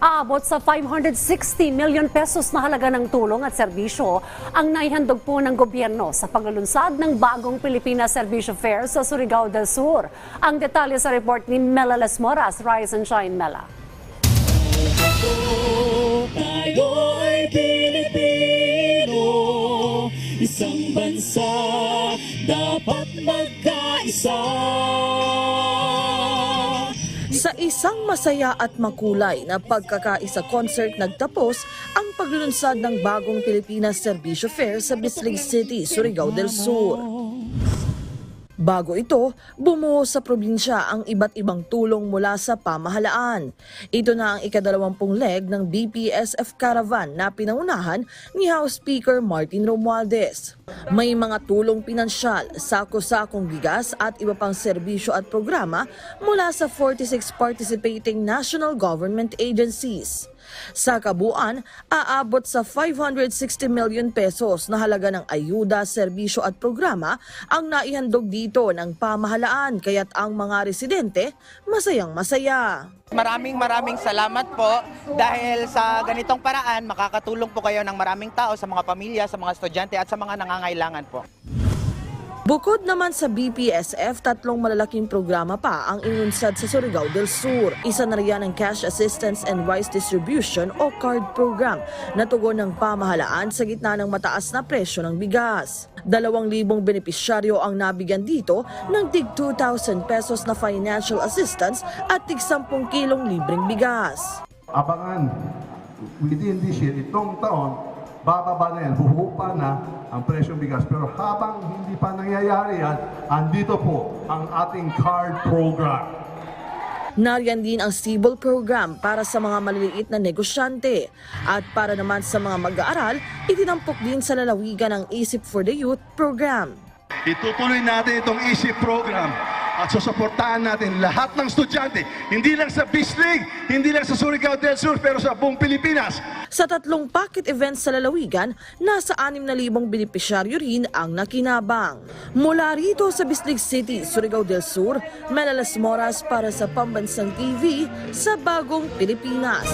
Aabot sa 560 million pesos na halaga ng tulong at serbisyo ang naihandog po ng gobyerno sa paglulunsad ng bagong Pilipinas Servicio Fair sa Surigao del Sur. Ang detalye sa report ni Mela Las Moras, Rise and Shine Mela. Isang bansa, dapat magkaisa. Sa isang masaya at makulay na pagkakaisa concert nagtapos ang paglulunsad ng bagong Pilipinas Servicio Fair sa Bislig City, Surigao del Sur. Bago ito, bumuo sa probinsya ang iba't ibang tulong mula sa pamahalaan. Ito na ang ikadalawampung leg ng BPSF Caravan na pinaunahan ni House Speaker Martin Romualdez. May mga tulong pinansyal, sako-sakong bigas at iba pang serbisyo at programa mula sa 46 participating national government agencies. Sa kabuuan, aabot sa 560 million pesos na halaga ng ayuda, serbisyo at programa ang naihandog dito ng pamahalaan kaya't ang mga residente masayang masaya. Maraming maraming salamat po dahil sa ganitong paraan makakatulong po kayo ng maraming tao sa mga pamilya, sa mga estudyante at sa mga nangangailangan po. Bukod naman sa BPSF, tatlong malalaking programa pa ang inunsad sa Surigao del Sur. Isa na riyan ang Cash Assistance and Rice Distribution o CARD program na tugon ng pamahalaan sa gitna ng mataas na presyo ng bigas. Dalawang libong benepisyaryo ang nabigyan dito ng tig 2,000 pesos na financial assistance at tig 10 kilong libreng bigas. abangan within this year, itong taon, bababa na yan, huhupa na ang presyong bigas. Pero habang hindi pa nangyayari yan, andito po ang ating card program. Nariyan din ang Civil Program para sa mga maliliit na negosyante. At para naman sa mga mag-aaral, itinampok din sa lalawigan ang Isip for the Youth program. Itutuloy natin itong EASY program at susuportahan natin lahat ng estudyante, hindi lang sa Bislig, hindi lang sa Surigao del Sur, pero sa buong Pilipinas. Sa tatlong pocket events sa lalawigan, nasa 6,000 benepisyaryo rin ang nakinabang. Mula rito sa Bislig City, Surigao del Sur, Melalas Moras para sa Pambansang TV sa Bagong Pilipinas.